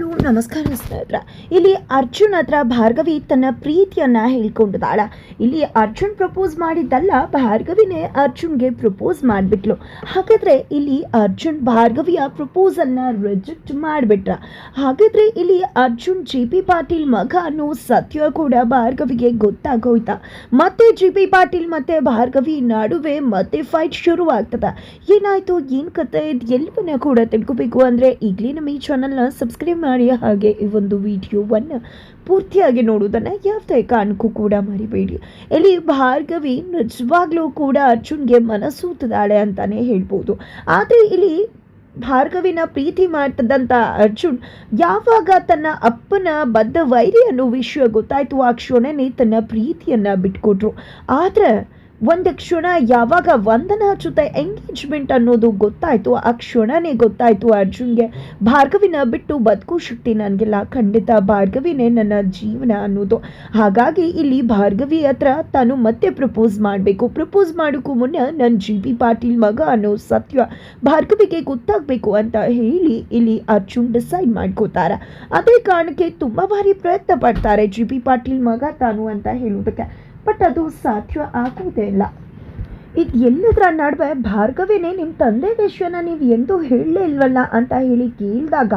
Hello ನಮಸ್ಕಾರ ಸ್ನೇಹಿತರ. ಇಲ್ಲಿ ಅರ್ಜುನ್ ಹತ್ರ ಭಾರ್ಗವಿ ತನ್ನ ಪ್ರೀತಿಯನ್ನ ಹೇಳ್ಕೊಂಡಿದ್ದಾಳ. ಇಲ್ಲಿ ಅರ್ಜುನ್ ಪ್ರಪೋಸ್ ಮಾಡಿದ್ದಲ್ಲ, ಭಾರ್ಗವಿನೇ ಅರ್ಜುನ್ಗೆ ಪ್ರಪೋಸ್ ಮಾಡಿಬಿಟ್ಲು. ಹಾಗಾದ್ರೆ ಇಲ್ಲಿ ಅರ್ಜುನ್ ಭಾರ್ಗವಿಯ ಪ್ರಪೋಸಲ್ನ ರಿಜೆಕ್ಟ್ ಮಾಡಿಬಿಟ್ರ. ಹಾಗಾದ್ರೆ ಇಲ್ಲಿ ಅರ್ಜುನ್ ಜಿ ಪಿ ಪಾಟೀಲ್ ಮಗ ಅನ್ನೋ ಸತ್ಯ ಕೂಡ ಭಾರ್ಗವಿಗೆ ಗೊತ್ತಾಗೋಯ್ತಾ? ಮತ್ತೆ ಜಿ ಪಿ ಪಾಟೀಲ್ ಮತ್ತೆ ಭಾರ್ಗವಿ ನಡುವೆ ಮತ್ತೆ ಫೈಟ್ ಶುರು ಆಗ್ತದ ಏನಾಯ್ತು? ಏನ್ ಕತೆ? ಎಲ್ಲವನ್ನ ಕೂಡ ತಿಳ್ಕೊಬೇಕು. ಅಂದ್ರೆ ಈಗಲೇ ನಮ್ಮ ಈ ಚಾನಲ್ನ ಸಬ್ಸ್ಕ್ರೈಬ್ ಮಾಡಿ ಹಾಗೆ ಈ ಒಂದು ವಿಡಿಯೋವನ್ನು ಪೂರ್ತಿಯಾಗಿ ನೋಡುವುದನ್ನು ಯಾವುದೇ ಕಾರಣಕ್ಕೂ ಕೂಡ ಮರಿಬೇಡಿ. ಇಲ್ಲಿ ಭಾರ್ಗವಿ ನಿಜವಾಗ್ಲೂ ಕೂಡ ಅರ್ಜುನ್ಗೆ ಮನಸ್ಸೂತದಾಳೆ ಅಂತಾನೆ ಹೇಳ್ಬೋದು. ಆದರೆ ಇಲ್ಲಿ ಭಾರ್ಗವಿನ ಪ್ರೀತಿ ಮಾಡ್ತದಂತ ಅರ್ಜುನ್ ಯಾವಾಗ ತನ್ನ ಅಪ್ಪನ ಬದ್ಧ ವೈರಿಯನ್ನು ವಿಷಯ ಗೊತ್ತಾಯ್ತು, ಆ ಕ್ಷಣನೇ ತನ್ನ ಪ್ರೀತಿಯನ್ನ ಬಿಟ್ಕೊಟ್ರು. ಆದ್ರೆ ಒಂದು ಕ್ಷಣ ಯಾವಾಗ ವಂದನಾ ಜೊತೆ ಎಂಗೇಜ್ಮೆಂಟ್ ಅನ್ನೋದು ಗೊತ್ತಾಯಿತು, ಆ ಕ್ಷಣನೇ ಗೊತ್ತಾಯಿತು ಅರ್ಜುನ್ಗೆ. ಭಾರ್ಗವಿನ ಬಿಟ್ಟು ಬದುಕು ಶಕ್ತಿ ನನಗಿಲ್ಲ, ಖಂಡಿತ ಭಾರ್ಗವಿನೇ ನನ್ನ ಜೀವನ ಅನ್ನೋದು. ಹಾಗಾಗಿ ಇಲ್ಲಿ ಭಾರ್ಗವಿ ಹತ್ರ ತಾನು ಮತ್ತೆ ಪ್ರಪೋಸ್ ಮಾಡಬೇಕು. ಪ್ರಪೋಸ್ ಮಾಡೋಕ್ಕೂ ಮುನ್ನ ನನ್ನ ಜಿ ಪಿ ಪಾಟೀಲ್ ಮಗ ಅನ್ನೋ ಸತ್ಯ ಭಾರ್ಗವಿಗೆ ಗೊತ್ತಾಗಬೇಕು ಅಂತ ಹೇಳಿ ಇಲ್ಲಿ ಅರ್ಜುನ್ ಡಿಸೈಡ್ ಮಾಡ್ಕೋತಾರೆ. ಅದೇ ಕಾರಣಕ್ಕೆ ತುಂಬ ಬಾರಿ ಪ್ರಯತ್ನ ಪಡ್ತಾರೆ ಜಿ ಪಿ ಪಾಟೀಲ್ ಮಗ ತಾನು ಅಂತ ಹೇಳೋದಕ್ಕೆ ಬಟ್ ಅದು ಸಾಧ್ಯ ಆಗುವುದೇ ಇಲ್ಲ. ಇದು ಎಲ್ಲದರ ನಡುವೆ ಭಾರ್ಗವಿನೇ ನಿಮ್ಮ ತಂದೆ ವಿಷಯನ ನೀವು ಎಂದೂ ಹೇಳಲೇ ಇಲ್ವಲ್ಲ ಅಂತ ಹೇಳಿ ಕೇಳಿದಾಗ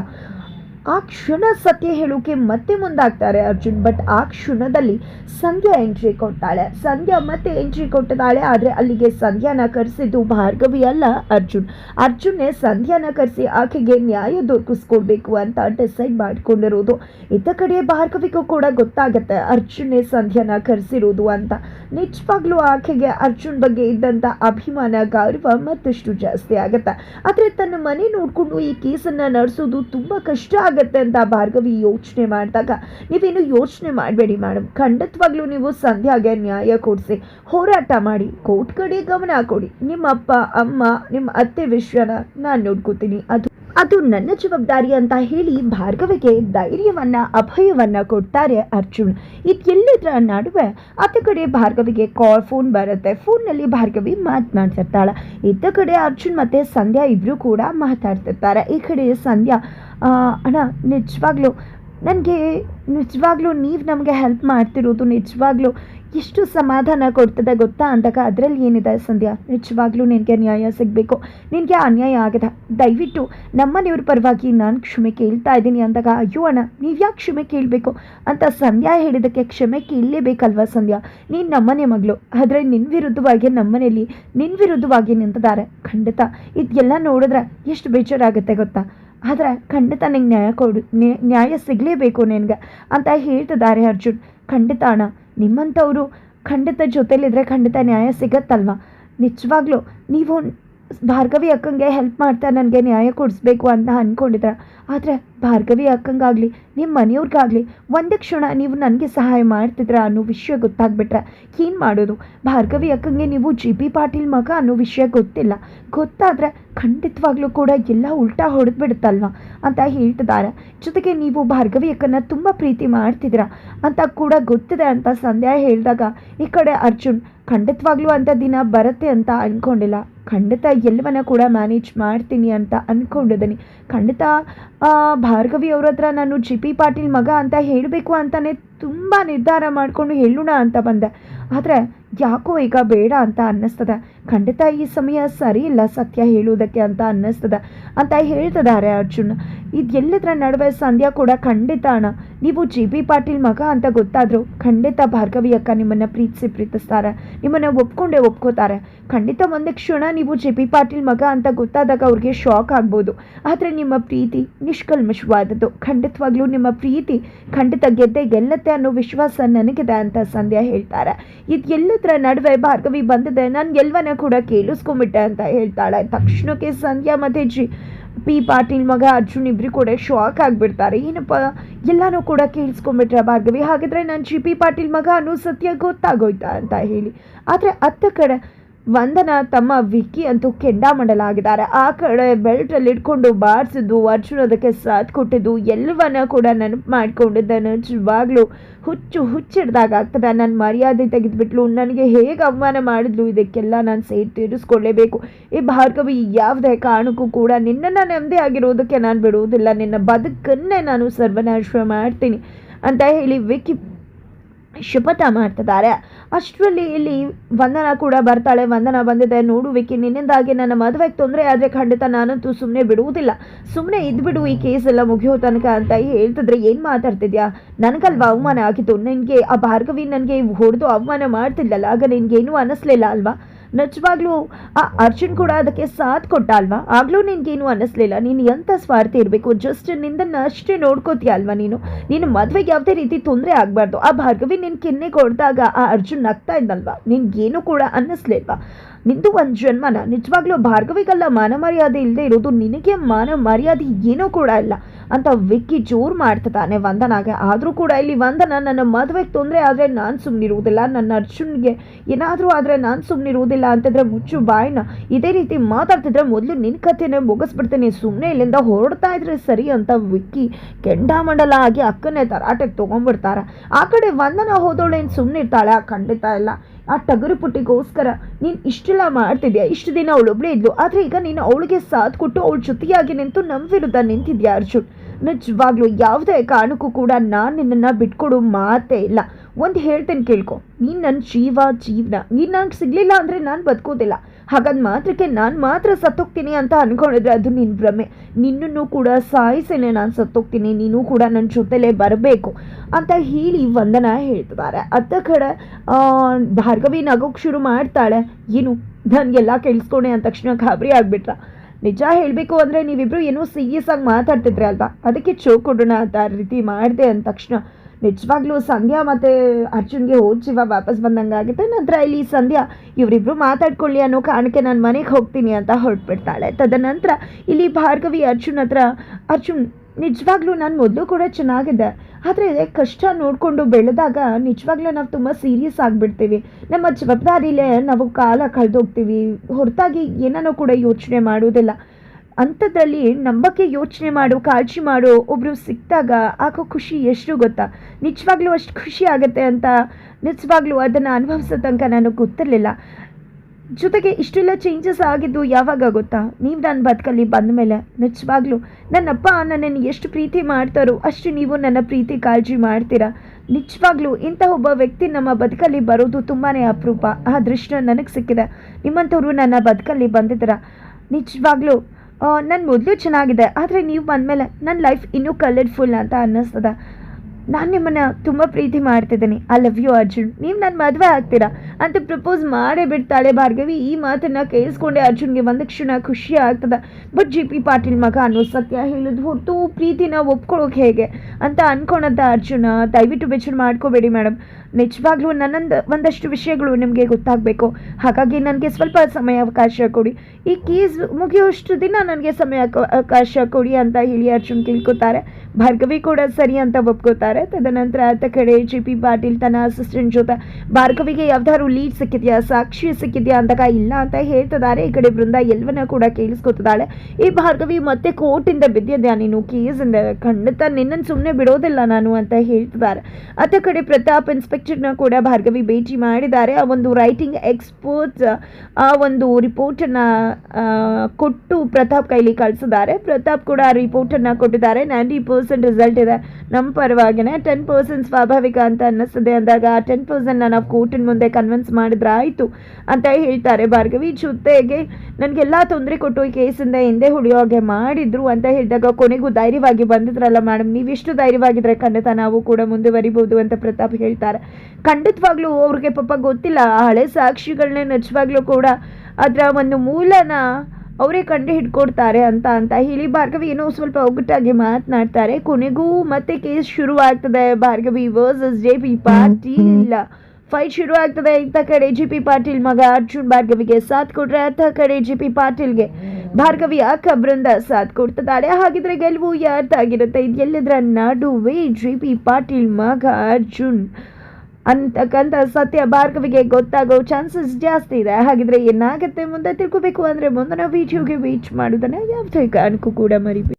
ಆ ಕ್ಷಣ ಸತ್ಯ ಹೇಳೋಕೆ ಮತ್ತೆ ಮುಂದಾಗ್ತಾರೆ ಅರ್ಜುನ್ ಬಟ್ ಆ ಕ್ಷಣದಲ್ಲಿ ಸಂಧ್ಯಾ ಎಂಟ್ರಿ ಕೊಟ್ಟಾಳೆ ಸಂಧ್ಯಾ ಮತ್ತೆ ಎಂಟ್ರಿ ಕೊಟ್ಟಿದ್ದಾಳೆ, ಆದರೆ ಅಲ್ಲಿಗೆ ಸಂಧ್ಯಾನ ಕರೆಸಿದ್ದು ಭಾರ್ಗವಿ ಅಲ್ಲ ಅರ್ಜುನ್. ಅರ್ಜುನ್ನೇ ಸಂಧ್ಯಾನ ಕರೆಸಿ ಆಕೆಗೆ ನ್ಯಾಯ ದೊರಕಿಸ್ಕೊಡ್ಬೇಕು ಅಂತ ಡಿಸೈಡ್ ಮಾಡಿಕೊಂಡಿರೋದು. ಇತ್ತ ಕಡೆ ಭಾರ್ಗವಿಗೂ ಕೂಡ ಗೊತ್ತಾಗತ್ತೆ ಅರ್ಜುನ್ನೇ ಸಂಧ್ಯಾನ ಕರೆಸಿರೋದು ಅಂತ. ನಿಜವಾಗ್ಲೂ ಆಕೆಗೆ ಅರ್ಜುನ್ ಬಗ್ಗೆ ಇದ್ದಂಥ ಅಭಿಮಾನ, ಗೌರವ ಮತ್ತಷ್ಟು ಜಾಸ್ತಿ ಆಗತ್ತೆ. ಆದರೆ ತನ್ನ ಮನೆ ನೋಡಿಕೊಂಡು ಈ ಕೇಸನ್ನು ನಡೆಸೋದು ತುಂಬ ಕಷ್ಟ ಆಗುತ್ತೆ ಅಂತ ಭಾರ್ಗವಿ ಯೋಚನೆ ಮಾಡಿದಾಗ. ನೀವೇನು ಯೋಚನೆ ಮಾಡಬೇಡಿ ಮೇಡಮ್ ಖಂಡಿತವಾಗ್ಲೂ ನೀವು ಸಂಧ್ಯಾಗೆ ನ್ಯಾಯ ಕೊಡಿಸಿ. ಹೋರಾಟ ಮಾಡಿ. ಕೋರ್ಟ್ ಕಡೆ ಗಮನ ಕೊಡಿ. ನಿಮ್ಮ ಅಪ್ಪ ಅಮ್ಮ, ನಿಮ್ಮ ಅತ್ತೆ ವಿಷಯನ ನಾನು ನೋಡ್ಕೋತೀನಿ. ಅದು ಅದು ನನ್ನ ಜವಾಬ್ದಾರಿ ಅಂತ ಹೇಳಿ ಭಾರ್ಗವಿಗೆ ಧೈರ್ಯವನ್ನ, ಅಭಯವನ್ನ ಕೊಡ್ತಾರೆ ಅರ್ಜುನ್. ಇದೆಲ್ಲದರ ನಡುವೆ ಅತ್ತ ಕಡೆ ಭಾರ್ಗವಿಗೆ ಕಾಲ್ ಫೋನ್ ಬರುತ್ತೆ. ಫೋನ್ನಲ್ಲಿ ಭಾರ್ಗವಿ ಮಾತನಾಡ್ತಿರ್ತಾಳೆ. ಇದ್ದ ಕಡೆ ಅರ್ಜುನ್ ಮತ್ತೆ ಸಂಧ್ಯಾ ಇಬ್ರು ಕೂಡ ಮಾತಾಡ್ತಿರ್ತಾರೆ. ಈ ಕಡೆ ಸಂಧ್ಯಾ ಅಣ್ಣ, ನಿಜವಾಗ್ಲೂ ನನಗೆ ನಿಜವಾಗ್ಲೂ ನೀವು ನಮಗೆ ಹೆಲ್ಪ್ ಮಾಡ್ತಿರೋದು ನಿಜವಾಗ್ಲೂ ಎಷ್ಟು ಸಮಾಧಾನ ಕೊಡ್ತದೆ ಗೊತ್ತಾ? ಅಂದಾಗ ಅದರಲ್ಲಿ ಏನಿದೆ ಸಂಧ್ಯಾ? ನಿಜವಾಗ್ಲೂ ನಿನಗೆ ನ್ಯಾಯ ಸಿಗಬೇಕು. ನಿನಗೆ ಅನ್ಯಾಯ ಆಗಿದೆ. ದಯವಿಟ್ಟು ನಮ್ಮನೆಯವ್ರ ಪರವಾಗಿ ನಾನು ಕ್ಷಮೆ ಕೇಳ್ತಾ ಇದ್ದೀನಿ ಅಂದಾಗ, ಅಯ್ಯೋ ಅಣ್ಣ, ನೀವು ಯಾಕೆ ಕ್ಷಮೆ ಕೇಳಬೇಕು? ಅಂತ ಸಂಧ್ಯಾ ಹೇಳಿದ್ದಕ್ಕೆ ಕ್ಷಮೆ ಕೇಳಲೇಬೇಕಲ್ವಾ ಸಂಧ್ಯಾ? ನೀನು ನಮ್ಮನೆ ಮಗಳು. ಆದರೆ ನಿನ್ನ ವಿರುದ್ಧವಾಗಿ ನಮ್ಮನೆಯಲ್ಲಿ ನಿನ್ನ ವಿರುದ್ಧವಾಗಿ ನಿಂತಿದ್ದಾರೆ. ಖಂಡಿತ. ಇದೆಲ್ಲ ನೋಡಿದ್ರೆ ಎಷ್ಟು ಬೇಜಾರಾಗುತ್ತೆ ಗೊತ್ತಾ? ಆದರೆ ಖಂಡಿತ ನಿಂಗೆ ನ್ಯಾಯ ಕೊಡು, ನ್ಯಾ- ನ್ಯಾಯ ಸಿಗಲೇಬೇಕು ನಿನಗೆ ಅಂತ ಹೇಳ್ತಿದ್ದಾರೆ ಅರ್ಜುನ್. ಖಂಡಿತ ಅಣ್ಣ, ನಿಮ್ಮಂಥವರು ಖಂಡಿತ ಜೊತೆಲಿದ್ರೆ ಖಂಡಿತ ನ್ಯಾಯ ಸಿಗತ್ತಲ್ವ? ನಿಜವಾಗ್ಲೂ, ನೀವು ಭಾರ್ಗವಿ ಅಕ್ಕಂಗೆ ಹೆಲ್ಪ್ ಮಾಡ್ತಾ ನನಗೆ ನ್ಯಾಯ ಕೊಡಿಸ್ಬೇಕು ಅಂತ ಅಂದ್ಕೊಂಡಿದ್ರ ಆದರೆ ಭಾರ್ಗವಿ ಅಕ್ಕಂಗಾಗಲಿ ನಿಮ್ಮ ಮನೆಯವ್ರಿಗಾಗಲಿ ಒಂದು ಕ್ಷಣ ನೀವು ನನಗೆ ಸಹಾಯ ಮಾಡ್ತಿದ್ರ ಅನ್ನೋ ವಿಷಯ ಗೊತ್ತಾಗ್ಬಿಟ್ರೆ ಏನು ಮಾಡೋದು? ಭಾರ್ಗವಿ ಅಕ್ಕಂಗೆ ನೀವು ಜಿ ಪಿ ಪಾಟೀಲ್ ಮಗ ಅನ್ನೋ ವಿಷಯ ಗೊತ್ತಿಲ್ಲ. ಗೊತ್ತಾದರೆ ಖಂಡಿತವಾಗ್ಲೂ ಕೂಡ ಎಲ್ಲ ಉಲ್ಟಾ ಹೊಡೆದ್ಬಿಡುತ್ತಲ್ವ ಅಂತ ಹೇಳ್ತಿದ್ದಾರೆ. ಜೊತೆಗೆ ನೀವು ಭಾರ್ಗವಿ ಅಕ್ಕನ ತುಂಬ ಪ್ರೀತಿ ಮಾಡ್ತಿದ್ದೀರಾ ಅಂತ ಕೂಡ ಗೊತ್ತಿದೆ ಅಂತ ಸಂಧ್ಯಾ ಹೇಳಿದಾಗ ಈ ಕಡೆ ಅರ್ಜುನ್ ಖಂಡಿತವಾಗ್ಲೂ ಅಂಥ ದಿನ ಬರುತ್ತೆ ಅಂತ ಅಂದ್ಕೊಂಡಿಲ್ಲ ಖಂಡಿತ ಎಲ್ಲವನ್ನ ಕೂಡ ಮ್ಯಾನೇಜ್ ಮಾಡ್ತೀನಿ ಅಂತ ಅಂದ್ಕೊಂಡಿದ್ದೀನಿ ಖಂಡಿತ ಭಾರ್ಗವಿ ಅವ್ರ ಹತ್ರ ನಾನು ಜಿ ಪಿ ಪಾಟೀಲ್ ಮಗ ಅಂತ ಹೇಳಬೇಕು ಅಂತಲೇ ತುಂಬ ನಿರ್ಧಾರ ಮಾಡಿಕೊಂಡು ಹೇಳೋಣ ಅಂತ ಬಂದೆ. ಆದರೆ ಯಾಕೋ ಈಗ ಬೇಡ ಅಂತ ಅನ್ನಿಸ್ತದ. ಖಂಡಿತ ಈ ಸಮಯ ಸರಿ ಇಲ್ಲ ಸತ್ಯ ಹೇಳುವುದಕ್ಕೆ ಅಂತ ಅನ್ನಿಸ್ತದ. ಅಂತ ಹೇಳ್ತಿದ್ದಾರೆ ಅರ್ಜುನ್. ಇದೆಲ್ಲದರ ನಡುವೆ ಸಂಧ್ಯಾ ಕೂಡ ಖಂಡಿತ ಅಣ್ಣ. ನೀವು ಜಿ ಪಿ ಪಾಟೀಲ್ ಮಗ ಅಂತ ಗೊತ್ತಾದರೂ ಖಂಡಿತ ಭಾರ್ಗವಿ ಅಕ್ಕ ನಿಮ್ಮನ್ನು ಪ್ರೀತಿಸಿ ಪ್ರೀತಿಸ್ತಾರೆ. ನಿಮ್ಮನ್ನು ಒಪ್ಕೊಂಡೇ ಒಪ್ಕೋತಾರೆ. ಖಂಡಿತ ಒಂದು ಕ್ಷಣ ನೀವು ಜೆ ಪಿ ಪಾಟೀಲ್ ಮಗ ಅಂತ ಗೊತ್ತಾದಾಗ ಅವ್ರಿಗೆ ಶಾಕ್ ಆಗ್ಬೋದು. ಆದರೆ ನಿಮ್ಮ ಪ್ರೀತಿ ನಿಷ್ಕಲ್ಮಶವಾದದ್ದು. ಖಂಡಿತವಾಗ್ಲೂ ನಿಮ್ಮ ಪ್ರೀತಿ ಖಂಡಿತ ಗೆದ್ದೆ ಗೆಲ್ಲತ್ತೆ ಅನ್ನೋ ವಿಶ್ವಾಸ ನನಗಿದೆ ಅಂತ ಸಂಧ್ಯಾ ಹೇಳ್ತಾರೆ. ಇದು ಎಲ್ಲದರ ನಡುವೆ ಭಾರ್ಗವಿ ಬಂದಿದೆ. ನಾನು ಎಲ್ವನ ಕೂಡ ಕೇಳಿಸ್ಕೊಂಬಿಟ್ಟೆ ಅಂತ ಹೇಳ್ತಾಳೆ. ತಕ್ಷಣಕ್ಕೆ ಸಂಧ್ಯಾ ಮತ್ತು ಜಿ ಪಿ ಪಾಟೀಲ್ ಮಗ ಅರ್ಜುನ್ ಇಬ್ಬರು ಕೂಡ ಶಾಕ್ ಆಗಿಬಿಡ್ತಾರೆ. ಏನಪ್ಪ? ಎಲ್ಲನೂ ಕೂಡ ಕೇಳಿಸ್ಕೊಂಬಿಟ್ರೆ ಭಾರ್ಗವಿ. ಹಾಗಿದ್ರೆ ನಾನು ಜಿ ಪಿ ಪಾಟೀಲ್ ಮಗ ಅನ್ನೋ ಸತ್ಯ ಗೊತ್ತಾಗೋಯ್ತಾ ಅಂತ ಹೇಳಿ. ಆದರೆ ಅತ್ತ ಕಡೆ ವಂದನ ತಮ್ಮ ವಿಕ್ಕಿ ಅಂತೂ ಕೆಂಡಾಮಂಡಲಾಗಿದ್ದಾರೆ ಆ ಕಡೆ ಬೆಲ್ಟಲ್ಲಿ ಇಟ್ಕೊಂಡು ಬಾರಿಸಿದ್ದು, ಅರ್ಜುನ್ ಅದಕ್ಕೆ ಸಾಥ್ ಕೊಟ್ಟಿದ್ದು, ಎಲ್ಲವನ್ನ ಕೂಡ ನೆನಪು ಮಾಡ್ಕೊಂಡಿದ್ದಾನೆ. ನಿಜವಾಗ್ಲೂ ಹುಚ್ಚು ಹುಚ್ಚಿಡ್ದಾಗ ಆಗ್ತದೆ ನನ್ನ ಮರ್ಯಾದೆ ತೆಗೆದುಬಿಟ್ಲು. ನನಗೆ ಹೇಗೆ ಅವಮಾನ ಮಾಡಿದ್ಲು? ಇದಕ್ಕೆಲ್ಲ ನಾನು ಸೇರಿ ತೀರಿಸ್ಕೊಳ್ಳೇಬೇಕು. ಈ ಭಾರ್ಗವಿ ಯಾವುದೇ ಕಾರಣಕ್ಕೂ ಕೂಡ ನಿನ್ನನ್ನು ನೆಮ್ಮದಿ ಆಗಿರೋದಕ್ಕೆ ನಾನು ಬಿಡುವುದಿಲ್ಲ. ನಿನ್ನ ಬದುಕನ್ನೇ ನಾನು ಸರ್ವನಾಶ ಮಾಡ್ತೀನಿ ಅಂತ ಹೇಳಿ ವಿಕ್ಕಿ ಶಪಥ ಮಾಡ್ತಿದ್ದಾರೆ ಅಷ್ಟರಲ್ಲಿ ಇಲ್ಲಿ ವಂದನ ಕೂಡ ಬರ್ತಾಳೆ. ವಂದನ ಬಂದಿದೆ. ನೋಡು ವಿಕ್ಕಿ, ನಿನ್ನಿಂದಾಗಿ ನನ್ನ ಮದುವೆಗೆ ತೊಂದರೆ ಆದರೆ ಖಂಡಿತ ನಾನಂತೂ ಸುಮ್ಮನೆ ಬಿಡುವುದಿಲ್ಲ. ಸುಮ್ಮನೆ ಇದ್ಬಿಡು ಈ ಕೇಸ್ ಎಲ್ಲ ಮುಗಿಯೋ ತನಕ ಅಂತ ಹೇಳ್ತಿದ್ರೆ ಏನು ಮಾತಾಡ್ತಿದ್ಯಾ? ನನಗಲ್ವಾ ಅವಮಾನ ಆಗಿತ್ತು? ನಿನಗೆ ಆ ಭಾರ್ಗವಿ ನನಗೆ ಹೊಡೆದು ಅವಮಾನ ಮಾಡ್ತಿದ್ಲಲ್ಲ, ಆಗ ನಿನಗೇನು ಅನ್ನಿಸ್ಲಿಲ್ಲ ಅಲ್ವಾ? ನಿಜವಾಗ್ಲೂ, ಆ ಅರ್ಜುನ್ ಕೂಡ ಅದಕ್ಕೆ ಸಾಥ್ ಕೊಟ್ಟ ಅಲ್ವಾ ಆಗಲೂ ನಿನ್ಗೇನು ಅನ್ನಿಸ್ಲಿಲ್ಲ ನೀನು ಎಂಥ ಸ್ವಾರ್ಥಿ ಇರಬೇಕು? ಜಸ್ಟ್ ನಿಂದನ್ನು ಅಷ್ಟೇ ನೋಡ್ಕೋತೀಯ ಅಲ್ವಾ ನೀನು? ನೀನು ಮದುವೆಗೆ ಯಾವುದೇ ರೀತಿ ತೊಂದರೆ ಆಗಬಾರ್ದು. ಆ ಭಾರ್ಗವಿ ನಿನ್ನ ಕೆನ್ನೆ ಕೊಡ್ದಾಗ ಆ ಅರ್ಜುನ್ ನಗ್ತಾ ಇದ್ದಲ್ವಾ ನಿನ್ಗೇನು ಕೂಡ ಅನ್ನಿಸ್ಲಿಲ್ವಾ ನಿಂದು ಒಂದು ಜನ್ಮನ ನಿಜವಾಗ್ಲೂ ಭಾರ್ಗವಿಗೆಲ್ಲ ಮಾನ ಮರ್ಯಾದೆ ಇಲ್ಲದೆ ಇರೋದು ನಿನಗೆ ಮಾನ ಮರ್ಯಾದೆ ಏನೂ ಕೂಡ ಇಲ್ಲ. ಅಂತ ವಿಕ್ಕಿ ಜೋರು ಮಾಡ್ತಾನೆ ವಂದನಾಗೆ. ಆದರೂ ಕೂಡ ಇಲ್ಲಿ ವಂದನ ನನ್ನ ಮದುವೆಗೆ ತೊಂದರೆ ಆದರೆ ನಾನು ಸುಮ್ಮನಿರುವುದಿಲ್ಲ ನನ್ನ ಅರ್ಜುನ್ಗೆ ಏನಾದರೂ ಆದರೆ ನಾನು ಸುಮ್ಮನಿರುವುದಿಲ್ಲ ಅಂತಂದ್ರೆ ಮುಚ್ಚು ಬಾಯ್ನ ಇದೇ ರೀತಿ ಮಾತಾಡ್ತಿದ್ರೆ ಮೊದಲು ನಿನ್ನ ಕಥೆನೇ ಮುಗಿಸ್ಬಿಡ್ತೀನಿ. ಸುಮ್ಮನೆ ಇಲ್ಲಿಂದ ಹೊರಡ್ತಾ ಇದ್ರೆ ಸರಿ ಅಂತ ವಿಕ್ಕಿ ಕೆಂಡಾಮಂಡಲ ಆಗಿ ಅಕ್ಕನೇ ತರಾಟೆಗೆ ತೊಗೊಂಡ್ಬಿಡ್ತಾರೆ. ಆ ಕಡೆ ವಂದನ ಹೋದವಳೇನು ಸುಮ್ಮನೆ ಇರ್ತಾಳೆ ಖಂಡಿತ ಇಲ್ಲ. ಆ ಟಗರು ಪುಟ್ಟಿಗೋಸ್ಕರ ನೀನು ಇಷ್ಟೆಲ್ಲ ಮಾಡ್ತಿದ್ಯಾ? ಇಷ್ಟು ದಿನ ಅವಳೊಬ್ಳೇ ಇದ್ಲು. ಆದರೆ ಈಗ ನೀನು ಅವಳಿಗೆ ಸಾಥ್ ಕೊಟ್ಟು ಅವಳ ಜೊತೆಯಾಗಿ ನಿಂತು ನಮ್ಮ ವಿರುದ್ಧ ನಿಂತಿದ್ಯಾ ಅರ್ಜುನ್? ನಿಜವಾಗ್ಲೂ ಯಾವುದೇ ಕಾರಣಕ್ಕೂ ಕೂಡ ನಾನು ನಿನ್ನನ್ನು ಬಿಟ್ಕೊಡೋ ಮಾತೇ ಇಲ್ಲ. ಒಂದು ಹೇಳ್ತೇನೆ ಕೇಳ್ಕೊ. ನೀನು ನನ್ನ ಜೀವ, ಜೀವನ. ನೀನು ನನಗೆ ಸಿಗಲಿಲ್ಲ ಅಂದರೆ ನಾನು ಬದುಕೋದಿಲ್ಲ. ಹಾಗಾದ ಮಾತ್ರಕ್ಕೆ ನಾನು ಮಾತ್ರ ಸತ್ತೋಗ್ತೀನಿ ಅಂತ ಅಂದ್ಕೊಂಡಿದ್ರೆ ಅದು ನಿನ್ನ ಭ್ರಮೆ. ನಿನ್ನನ್ನು ಕೂಡ ಸಾಯಿಸೇನೆ ನಾನು ಸತ್ತೋಗ್ತೀನಿ, ನೀನು ಕೂಡ ನನ್ನ ಜೊತೆಲೇ ಬರಬೇಕು ಅಂತ ಹೇಳಿ ವಂದನ ಹೇಳ್ತಿದ್ದಾರೆ. ಅತ್ತ ಕಡೆ ಭಾರ್ಗವಿ ನಗೋಕ್ಕೆ ಶುರು ಮಾಡ್ತಾಳೆ. ಏನು, ನನಗೆಲ್ಲ ಕೇಳಿಸ್ಕೊಂಡೆ ಅಂದ ತಕ್ಷಣ ಗಾಬರಿ ಆಗ್ಬಿಟ್ರ. ನಿಜ ಹೇಳಬೇಕು ಅಂದರೆ ನೀವಿಬ್ರು ಏನೋ ಸೀರಿಯಸ್ ಆಗಿ ಮಾತಾಡ್ತಿದ್ರೆ ಅಲ್ವಾ? ಅದಕ್ಕೆ ಚೋಕ್ ಕೊಡೋಣ ಅಂತ ರೀತಿ ಮಾಡಿದೆ ಅಂದ ತಕ್ಷಣ ನಿಜವಾಗ್ಲೂ ಸಂಧ್ಯಾ ಮತ್ತು ಅರ್ಜುನ್ಗೆ ಜೀವ ವಾಪಸ್ ಬಂದಂಗೆ ಆಗುತ್ತೆ ನಂತರ ಇಲ್ಲಿ ಸಂಧ್ಯಾ, ಇವರಿಬ್ರು ಮಾತಾಡ್ಕೊಳ್ಳಿ ಅನ್ನೋ ಕಾರಣಕ್ಕೆ ನಾನು ಮನೆಗೆ ಹೋಗ್ತೀನಿ ಅಂತ ಹೊರಟ್ಬಿಡ್ತಾಳೆ. ತದನಂತರ ಇಲ್ಲಿ ಭಾರ್ಗವಿ ಅರ್ಜುನ್ ಹತ್ರ, ಅರ್ಜುನ್, ನಿಜವಾಗ್ಲೂ ನಾನು ಮೊದಲು ಕೂಡ ಚೆನ್ನಾಗಿದೆ ಆದರೆ ಕಷ್ಟ ನೋಡಿಕೊಂಡು ಬೆಳೆದಾಗ ನಿಜವಾಗ್ಲೂ ನಾವು ತುಂಬ ಸೀರಿಯಸ್ ಆಗಿಬಿಡ್ತೀವಿ. ನಮ್ಮ ಜವಾಬ್ದಾರಿಲೇ ನಾವು ಕಾಲ ಕಳೆದೋಗ್ತೀವಿ. ಹೊರತಾಗಿ ಏನನ್ನೂ ಕೂಡ ಯೋಚನೆ ಮಾಡೋದಿಲ್ಲ. ಅಂಥದ್ರಲ್ಲಿ ನಂಬಕ್ಕೆ ಯೋಚನೆ ಮಾಡು, ಕಾಳಜಿ ಮಾಡು ಒಬ್ಬರು ಸಿಕ್ಕಿದಾಗ ಆಗೋ ಖುಷಿ ಎಷ್ಟು ಗೊತ್ತಾ? ನಿಜವಾಗ್ಲೂ ಅಷ್ಟು ಖುಷಿ ಆಗುತ್ತೆ ಅಂತ ನಿಜವಾಗ್ಲೂ ಅದನ್ನು ಅನುಭವಿಸೋ ತನಕ ನನಗೆ ಗೊತ್ತಿರಲಿಲ್ಲ. ಜೊತೆಗೆ ಇಷ್ಟೆಲ್ಲ ಚೇಂಜಸ್ ಆಗಿದ್ದು ಯಾವಾಗ ಗೊತ್ತಾ? ನೀವು ನನ್ನ ಬದುಕಲ್ಲಿ ಬಂದ ಮೇಲೆ. ನಿಜವಾಗ್ಲೂ ನನ್ನಪ್ಪ ನನ್ನನ್ನು ಎಷ್ಟು ಪ್ರೀತಿ ಮಾಡ್ತಾರೋ ಅಷ್ಟು ನೀವು ನನ್ನ ಪ್ರೀತಿ, ಕಾಳಜಿ ಮಾಡ್ತೀರಾ. ನಿಜವಾಗ್ಲೂ ಇಂಥ ಒಬ್ಬ ವ್ಯಕ್ತಿ ನಮ್ಮ ಬದುಕಲ್ಲಿ ಬರೋದು ತುಂಬಾ ಅಪರೂಪ. ಆ ದೃಶ್ಯ ನನಗೆ ಸಿಕ್ಕಿದೆ. ನಿಮ್ಮಂಥವ್ರು ನನ್ನ ಬದುಕಲ್ಲಿ ಬಂದಿದ್ದೀರಾ? ನಿಜವಾಗ್ಲೂ ನಾನು ಮೊದಲು ಚೆನ್ನಾಗಿದೆ, ಆದರೆ ನೀವು ಬಂದಮೇಲೆ ನನ್ನ ಲೈಫ್ ಇನ್ನೂ ಕಲರ್ಫುಲ್ ಅಂತ ಅನ್ನಿಸ್ತದೆ. ನಾನು ನಿಮ್ಮನ್ನು ತುಂಬ ಪ್ರೀತಿ ಮಾಡ್ತಿದ್ದೀನಿ. I love you Arjun. ನೀವು ನನ್ನ ಮದುವೆ ಆಗ್ತೀರಾ? ಅಂತ ಪ್ರಪೋಸ್ ಮಾಡೇ ಬಿಡ್ತಾಳೆ ಭಾರ್ಗವಿ. ಈ ಮಾತನ್ನು ಕೇಳಿಸ್ಕೊಂಡೆ ಅರ್ಜುನ್ಗೆ ಕ್ಷಣ ಖುಷಿ ಆಗ್ತದೆ. ಬಟ್ ಜಿ ಪಿ ಪಾಟೀಲ್ ಮಗ ಅನ್ನೋ ಸತ್ಯ ಹೇಳಿದ್ ಹೊರತು ಪ್ರೀತಿನ ಒಪ್ಕೊಳ್ಳೋಕೆ ಹೇಗೆ? ಅಂತ ಅನ್ಕೊಂಡಂತ ಅರ್ಜುನ, ದಯವಿಟ್ಟು ಬೇಜಾರು ಮಾಡ್ಕೋಬೇಡಿ ಮೇಡಮ್ ನಿಜವಾಗ್ಲೂ ನನ್ನೊಂದು ಒಂದಷ್ಟು ವಿಷಯಗಳು ನಿಮಗೆ ಗೊತ್ತಾಗಬೇಕು. ಹಾಗಾಗಿ ನನಗೆ ಸ್ವಲ್ಪ ಸಮಯ ಅವಕಾಶ ಕೊಡಿ. ಈ ಕೇಸ್ ಮುಗಿಯುವಷ್ಟು ದಿನ ನನಗೆ ಸಮಯ ಅವಕಾಶ ಕೊಡಿ ಅಂತ ಹೇಳಿ ಅರ್ಜುನ್ ಕೇಳ್ಕೊತಾರೆ. ಭಾರ್ಗವಿ ಕೂಡ ಸರಿ ಅಂತ ಒಪ್ಕೋತಾರೆ. ತದನಂತರ ಆತ ಕಡೆ ಜಿ ಪಿ ಪಾಟೀಲ್ ತನ್ನ ಅಸಿಸ್ಟೆಂಟ್ ಜೊತೆ, ಭಾರ್ಗವಿಗೆ ಯಾವ್ದಾದ್ರು ಲೀಡ್ ಸಿಕ್ಕಿದ್ಯಾ? ಸಾಕ್ಷಿ ಸಿಕ್ಕಿದ್ಯಾ? ಅಂದಾಗ ಇಲ್ಲ ಅಂತ ಹೇಳ್ತಿದ್ದಾರೆ. ಈ ಕಡೆ ಬೃಂದ ಎಲ್ಲವನ್ನ ಕೂಡ ಕೇಳಿಸ್ಕೊತಿದ್ದಾಳೆ. ಈ ಭಾರ್ಗವಿ, ಮತ್ತೆ ಕೋರ್ಟಿಂದ ಬಿದ್ದಿದ್ಯಾ ನೀನು? ಕೇಸಿಂದ ಖಂಡಿತ ನಿನ್ನನ್ನು ಸುಮ್ಮನೆ ಬಿಡೋದಿಲ್ಲ ನಾನು ಅಂತ ಹೇಳ್ತಿದ್ದಾರೆ. ಆತ ಕಡೆ ಪ್ರತಾಪ್ ಇನ್ಸ್ಪೆಕ್ಟರ್ನ ಕೂಡ ಭಾರ್ಗವಿ ಭೇಟಿ ಮಾಡಿದ್ದಾರೆ. ಆ ಒಂದು ರೈಟಿಂಗ್ ಎಕ್ಸ್ಪರ್ಟ್ ಆ ಒಂದು ರಿಪೋರ್ಟನ್ನು ಕೊಟ್ಟು ಪ್ರತಾಪ್ ಕೈಲಿ ಕಳಿಸಿದ್ದಾರೆ. ಪ್ರತಾಪ್ ಕೂಡ ಆ ರಿಪೋರ್ಟನ್ನು ಕೊಟ್ಟಿದ್ದಾರೆ. ನೈಂಟಿ ಪರ್ಸೆಂಟ್ ರಿಸಲ್ಟ್ ಇದೆ ನಮ್ಮ ಪರವಾಗಿನೇ. ಟೆನ್ ಪರ್ಸೆಂಟ್ ಸ್ವಾಭಾವಿಕ ಅಂತ ಅನ್ನಿಸ್ತದೆ ಅಂದಾಗ ಆ ಟೆನ್ ಪರ್ಸೆಂಟ್ನ ನಾವು ಕೋರ್ಟಿನ ಮುಂದೆ ಕನ್ವಿನ್ಸ್ ಮಾಡಿದ್ರೆ ಆಯಿತು ಅಂತ ಹೇಳ್ತಾರೆ ಭಾರ್ಗವಿ. ಜೊತೆಗೆ ನನಗೆಲ್ಲ ತೊಂದರೆ ಕೊಟ್ಟು ಈ ಕೇಸಿಂದ ಹಿಂದೆ ಹುಡಿಯೋಗೆ ಮಾಡಿದ್ರು ಅಂತ ಹೇಳಿದಾಗ ಕೊನೆಗೂ ಧೈರ್ಯವಾಗಿ ಬಂದಿದ್ರಲ್ಲ ಮೇಡಮ್ ನೀವೆಷ್ಟು ಧೈರ್ಯವಾಗಿದ್ದರೆ ಖಂಡಿತ ನಾವು ಕೂಡ ಮುಂದುವರಿಬೋದು ಅಂತ ಪ್ರತಾಪ್ ಹೇಳ್ತಾರೆ. ಖಂಡಿತವಾಗ್ಲೂ ಅವ್ರಿಗೆ ಪಾಪ ಗೊತ್ತಿಲ್ಲ ಹಳೆ ಸಾಕ್ಷಿಗಳನ್ನೇ ನಿಜವಾಗ್ಲೂ ಕೂಡ ಅದರ ಒಂದು ಮೂಲನ ಅವರೇ ಕಂಡು ಹಿಡ್ಕೊಡ್ತಾರೆ ಅಂತ ಅಂತ. ಹೇಳಿ ಭಾರ್ಗವಿ ಏನೋ ಸ್ವಲ್ಪ ಒಗ್ಗಟ್ಟಾಗಿ ಮಾತನಾಡ್ತಾರೆ. ಕೊನೆಗೂ ಮತ್ತೆ ಕೇಸ್ ಶುರು ಆಗ್ತದೆ Bhargavi versus J P Patil fight ಶುರು ಆಗ್ತದೆ ಇಂಥ ಕಡೆ ಜೆ ಪಿ ಪಾಟೀಲ್ ಮಗ ಅರ್ಜುನ್ ಭಾರ್ಗವಿಗೆ ಸಾಥ್ ಕೊಟ್ರೆ ಅಥ ಕಡೆ ಜೆ ಪಿ ಪಾಟೀಲ್ಗೆ ಭಾರ್ಗವಿ ಅಕ್ಕ ಬೃಂದ ಸಾಥ್ ಕೊಡ್ತದಾಳೆ ಹಾಗಿದ್ರೆ ಗೆಲುವು ಯಾರ್ದಾಗಿರುತ್ತೆ? ಇದು ಎಲ್ಲದರ ನಡುವೆ ಜಿ ಪಿ ಪಾಟೀಲ್ ಮಗ ಅರ್ಜುನ್. ಅಂತಕ್ಕಂಥ ಸತ್ಯ ಭಾರ್ಗವಿಗೆ ಗೊತ್ತಾಗೋ ಚಾನ್ಸಸ್ ಜಾಸ್ತಿ ಇದೆ. ಹಾಗಿದ್ರೆ ಏನಾಗುತ್ತೆ? ಮುಂದೆ ತಿಳ್ಕೋಬೇಕು ಅಂದರೆ ಮುಂದಿನ ವಿಡಿಯೋಗೆ ವೀಚ್ ಮಾಡೋದನ್ನು ಯಾವುದೇ ಕಾರಣಕ್ಕೂ ಕೂಡ ಮರಿಬೇಡಿ.